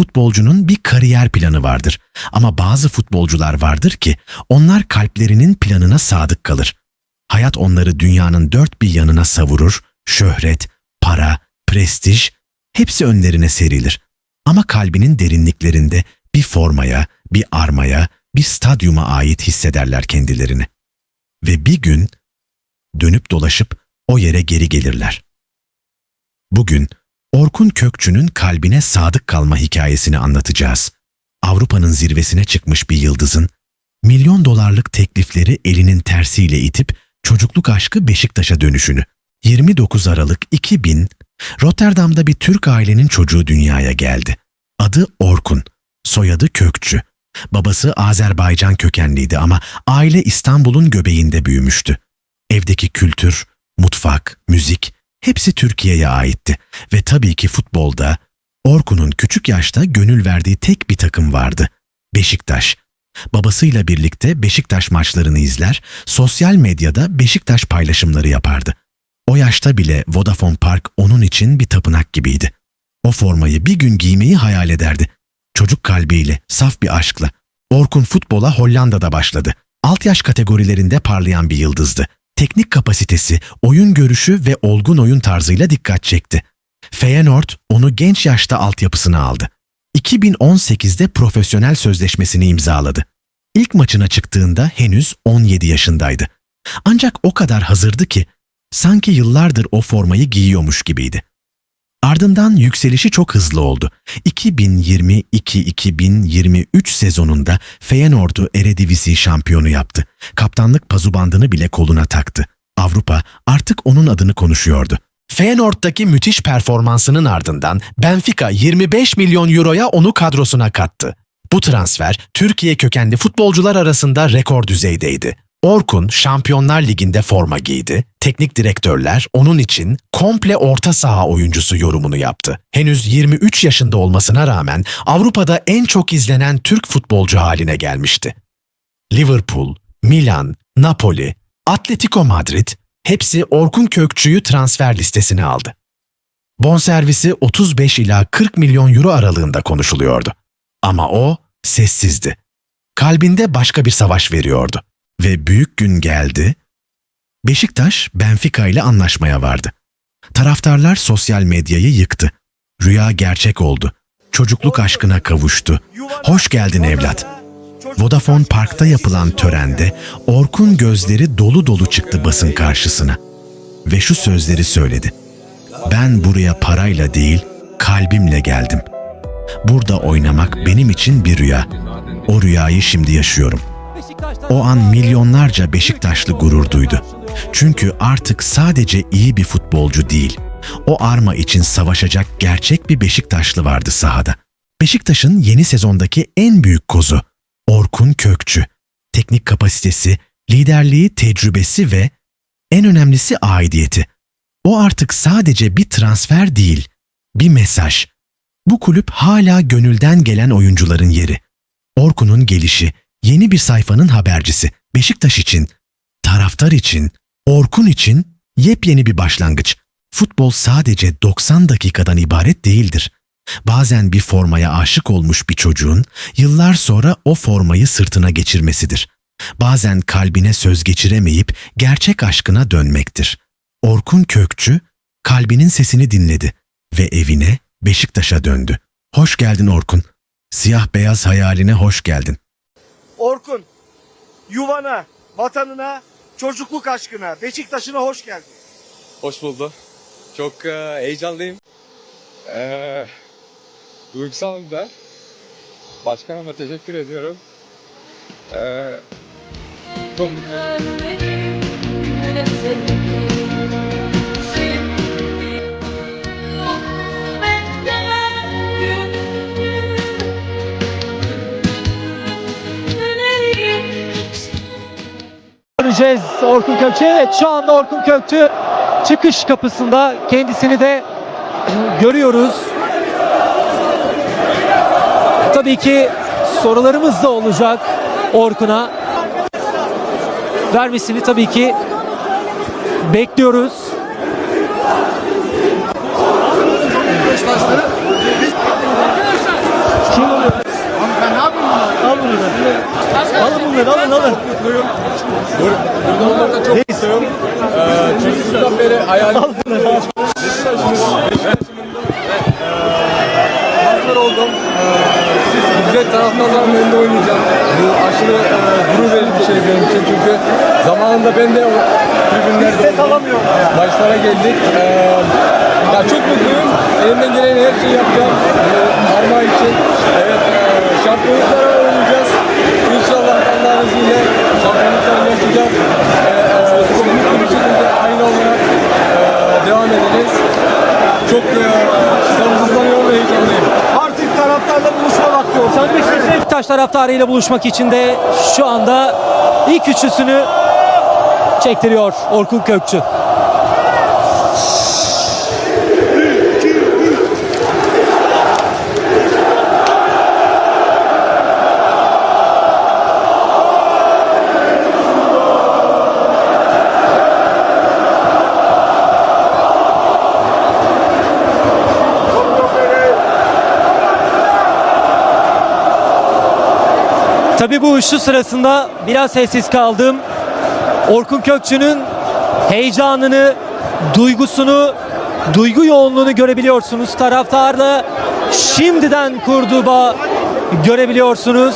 futbolcunun bir kariyer planı vardır. Ama bazı futbolcular vardır ki onlar kalplerinin planına sadık kalır. Hayat onları dünyanın dört bir yanına savurur, şöhret, para, prestij hepsi önlerine serilir. Ama kalbinin derinliklerinde bir formaya, bir armaya, bir stadyuma ait hissederler kendilerini. Ve bir gün dönüp dolaşıp o yere geri gelirler. Bugün Orkun Kökçü'nün kalbine sadık kalma hikayesini anlatacağız. Avrupa'nın zirvesine çıkmış bir yıldızın milyon dolarlık teklifleri elinin tersiyle itip çocukluk aşkı Beşiktaş'a dönüşünü. 29 Aralık 2000 Rotterdam'da bir Türk ailenin çocuğu dünyaya geldi. Adı Orkun, soyadı Kökçü. Babası Azerbaycan kökenliydi ama aile İstanbul'un göbeğinde büyümüştü. Evdeki kültür, mutfak, müzik hepsi Türkiye'ye aitti ve tabii ki futbolda Orkun'un küçük yaşta gönül verdiği tek bir takım vardı. Beşiktaş. Babasıyla birlikte Beşiktaş maçlarını izler, sosyal medyada Beşiktaş paylaşımları yapardı. O yaşta bile Vodafone Park onun için bir tapınak gibiydi. O formayı bir gün giymeyi hayal ederdi. Çocuk kalbiyle, saf bir aşkla. Orkun futbola Hollanda'da başladı. Alt yaş kategorilerinde parlayan bir yıldızdı. Teknik kapasitesi, oyun görüşü ve olgun oyun tarzıyla dikkat çekti. Feyenoord onu genç yaşta altyapısına aldı. 2018'de profesyonel sözleşmesini imzaladı. İlk maçına çıktığında henüz 17 yaşındaydı. Ancak o kadar hazırdı ki sanki yıllardır o formayı giyiyormuş gibiydi. Ardından yükselişi çok hızlı oldu. 2022-2023 sezonunda Feyenoord'u Eredivisie şampiyonu yaptı. Kaptanlık pazubandını bile koluna taktı. Avrupa artık onun adını konuşuyordu. Feyenoord'daki müthiş performansının ardından Benfica 25 milyon euroya onu kadrosuna kattı. Bu transfer Türkiye kökenli futbolcular arasında rekor düzeydeydi. Orkun Şampiyonlar Ligi'nde forma giydi. Teknik direktörler onun için komple orta saha oyuncusu yorumunu yaptı. Henüz 23 yaşında olmasına rağmen Avrupa'da en çok izlenen Türk futbolcu haline gelmişti. Liverpool, Milan, Napoli, Atletico Madrid hepsi Orkun Kökçü'yü transfer listesine aldı. Bonservisi 35 ila 40 milyon euro aralığında konuşuluyordu. Ama o sessizdi. Kalbinde başka bir savaş veriyordu. Ve büyük gün geldi. Beşiktaş Benfica ile anlaşmaya vardı. Taraftarlar sosyal medyayı yıktı. Rüya gerçek oldu. Çocukluk aşkına kavuştu. Hoş geldin evlat. Vodafone Park'ta yapılan törende Orkun gözleri dolu dolu çıktı basın karşısına. Ve şu sözleri söyledi. Ben buraya parayla değil, kalbimle geldim. Burada oynamak benim için bir rüya. O rüyayı şimdi yaşıyorum. O an milyonlarca Beşiktaşlı gurur duydu. Çünkü artık sadece iyi bir futbolcu değil, o arma için savaşacak gerçek bir Beşiktaşlı vardı sahada. Beşiktaş'ın yeni sezondaki en büyük kozu Orkun Kökçü. Teknik kapasitesi, liderliği, tecrübesi ve en önemlisi aidiyeti. O artık sadece bir transfer değil, bir mesaj. Bu kulüp hala gönülden gelen oyuncuların yeri. Orkun'un gelişi, yeni bir sayfanın habercisi. Beşiktaş için, taraftar için, Orkun için yepyeni bir başlangıç. Futbol sadece 90 dakikadan ibaret değildir. Bazen bir formaya aşık olmuş bir çocuğun yıllar sonra o formayı sırtına geçirmesidir. Bazen kalbine söz geçiremeyip gerçek aşkına dönmektir. Orkun Kökçü kalbinin sesini dinledi ve evine Beşiktaş'a döndü. Hoş geldin Orkun. Siyah beyaz hayaline hoş geldin. Yuvana, vatanına, çocukluk aşkına, Beşiktaş'ına hoş geldin. Hoş bulduk. Çok e, heyecanlıyım. E, duygusalım da. Başkanıma teşekkür ediyorum. E, çok Göreceğiz Orkun Kökçü. Evet şu anda Orkun Kökçü çıkış kapısında kendisini de görüyoruz. Tabii ki sorularımız da olacak Orkun'a. Vermesini tabii ki bekliyoruz. Mutluyum. Bur- Burada olmaktan çok mutluyum. Ee, çocukluktan beri hayalim. Beşiktaş'ımız, Beşiktaş'ımın transfer oldum. Ee, güzel taraftarların önünde oynayacağım. Bu aşırı gurur verici bir şey benim için çünkü zamanında ben de tribünlerde oldum. Maçlara geldik. Ee, ya çok mutluyum. Elimden gelen her şeyi yapacağım. Bu arma için. Evet, e, şampiyonluklara oynayacağız. İnşallah Allah'ın izniyle şampiyonluklara yaşayacağız. Ee, e, çok mutlu bir şekilde aynı olarak e, devam edeceğiz. Çok e, sabırsızlanıyorum ve heyecanlıyım. Artık taraftarla buluşma vakti oldu. Sen Beşiktaş taraftarıyla buluşmak için de şu anda ilk üçlüsünü çektiriyor Orkun Kökçü. Tabii bu üçlü sırasında biraz sessiz kaldım. Orkun Kökçü'nün heyecanını, duygusunu, duygu yoğunluğunu görebiliyorsunuz. Taraftarla şimdiden kurduğu bağ görebiliyorsunuz.